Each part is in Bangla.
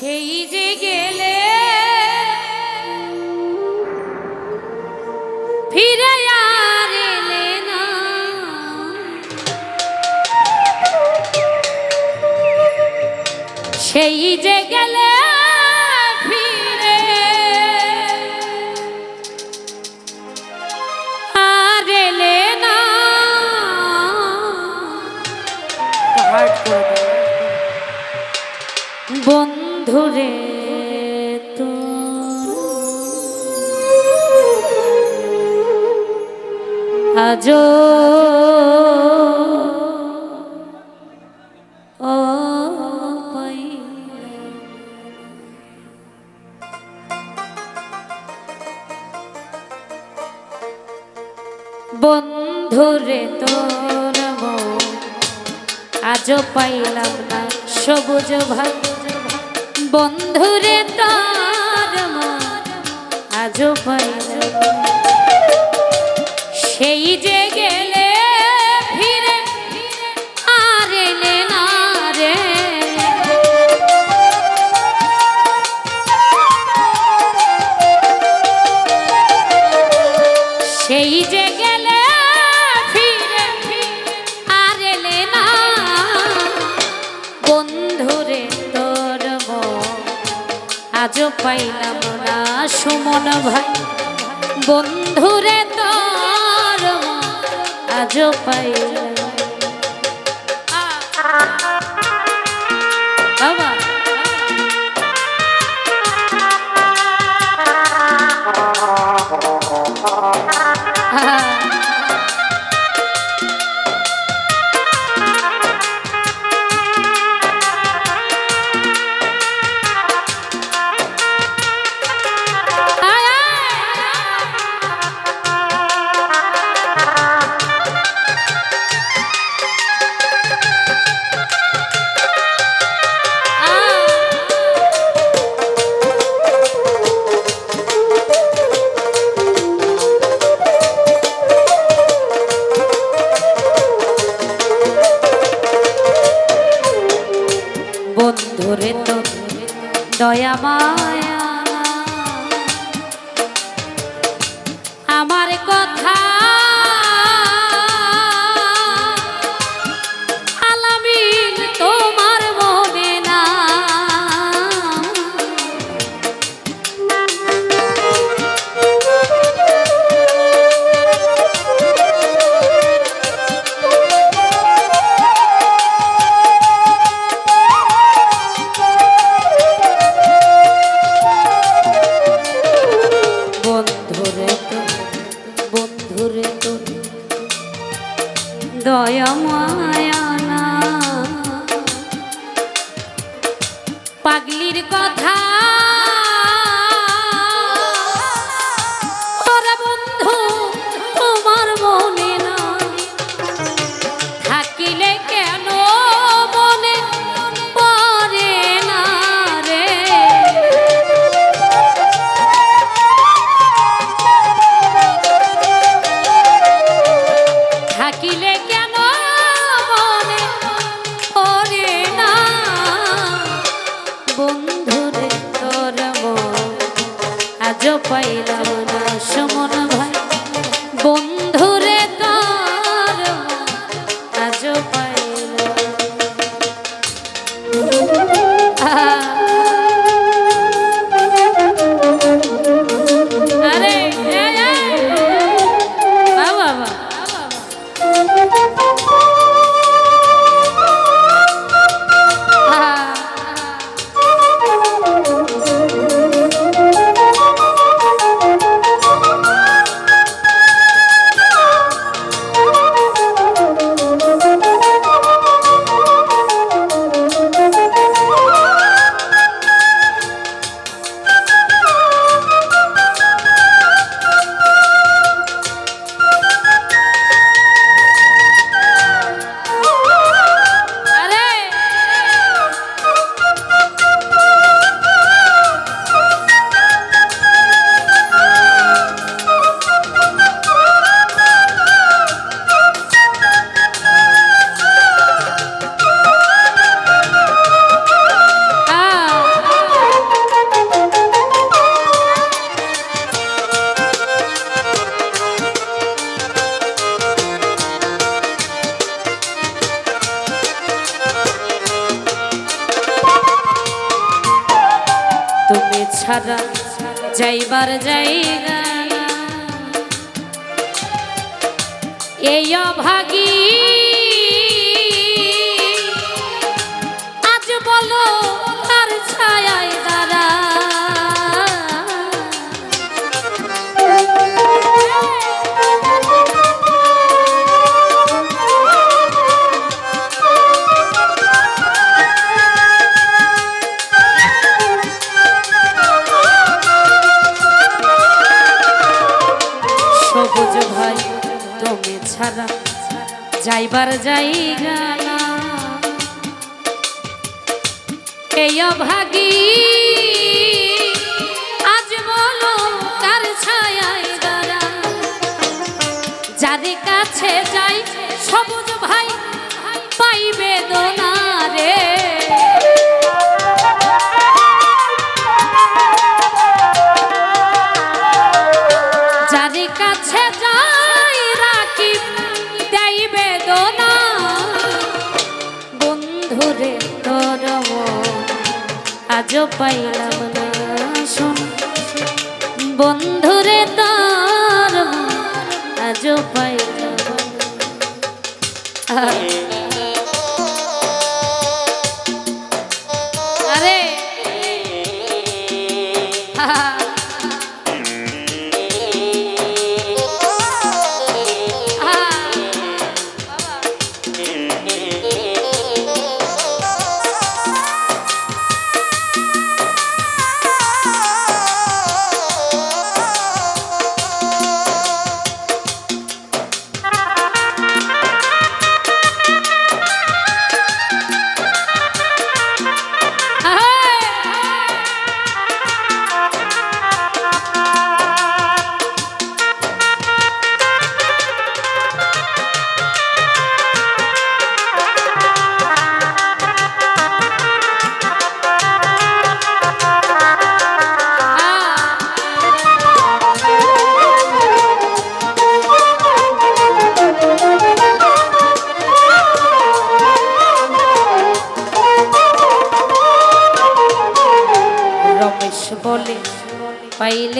সেই যে গেলে ফিরে সেই যে গেলে তো আজো। বন্ধুরে তোর আজও পাইলাম না সবুজ ভাই বন্ধুরে তার আজও সেই যে গেলে ফিরে, আর রে। সেই যে গেলে ফিরে, আর এলে না। বন্ধুরে আজও পাইলাম না সুমন ভাই। বন্ধুরে তোর আজও পাইলাম আমার কথা ছাড়া যাইবার জায়গা। এই অভাগী আজ বলো তার ছায়ায় দাঁড়া যাইবার জায়গা না। এই আজ বলো কার ছায়ায় দাঁড়া। যাদের কাছে যাই, সবুজ ভাই পাইবে দোনা রে। যাদের কাছে যাই আজ পাইলাম না শোন। বন্ধুরে তোর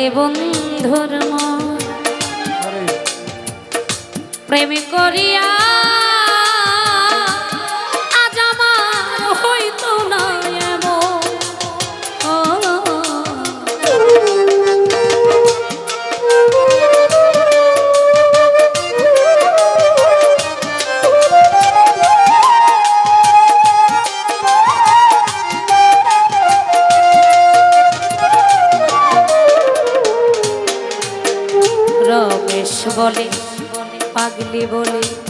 পাইলে বন্ধুর মন। প্রেম করিয়া বলে পাগলি বলে।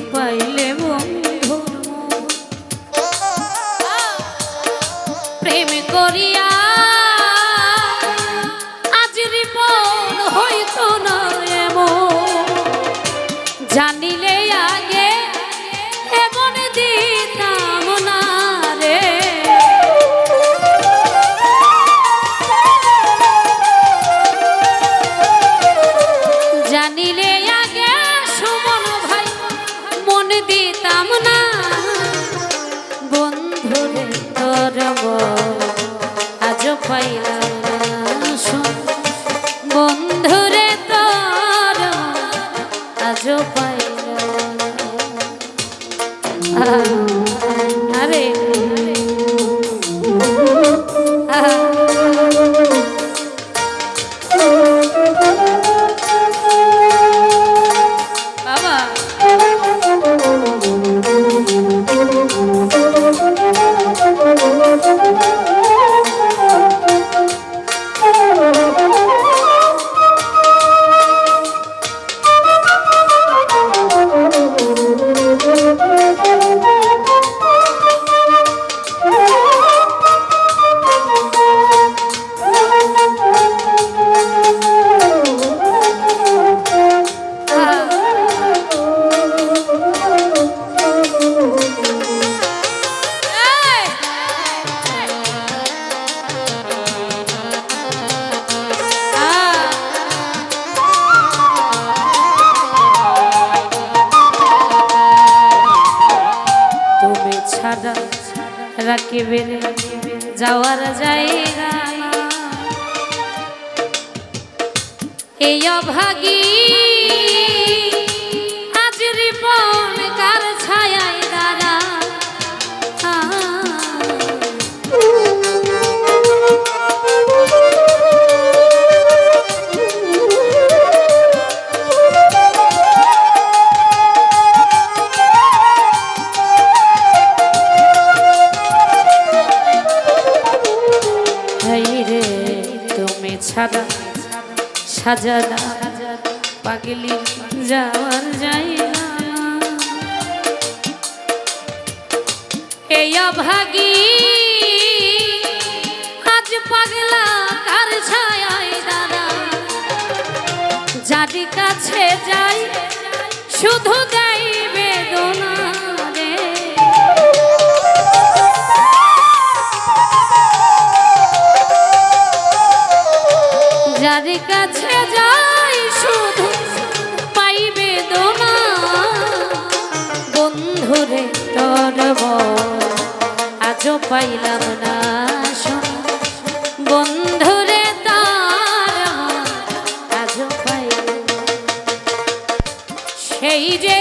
আজকে বেড়ে যাওয়ার জায়গা এই অভাগী সাজানা পাগলি যাওয়ার যাই এই অভাগী আজ পাগলা কার ছায় দাদা। যার কাছে যাই, শুধু যাই মানব আজও পাইলাম না বন্ধুরে তার আজও পাইলাম। সেই যে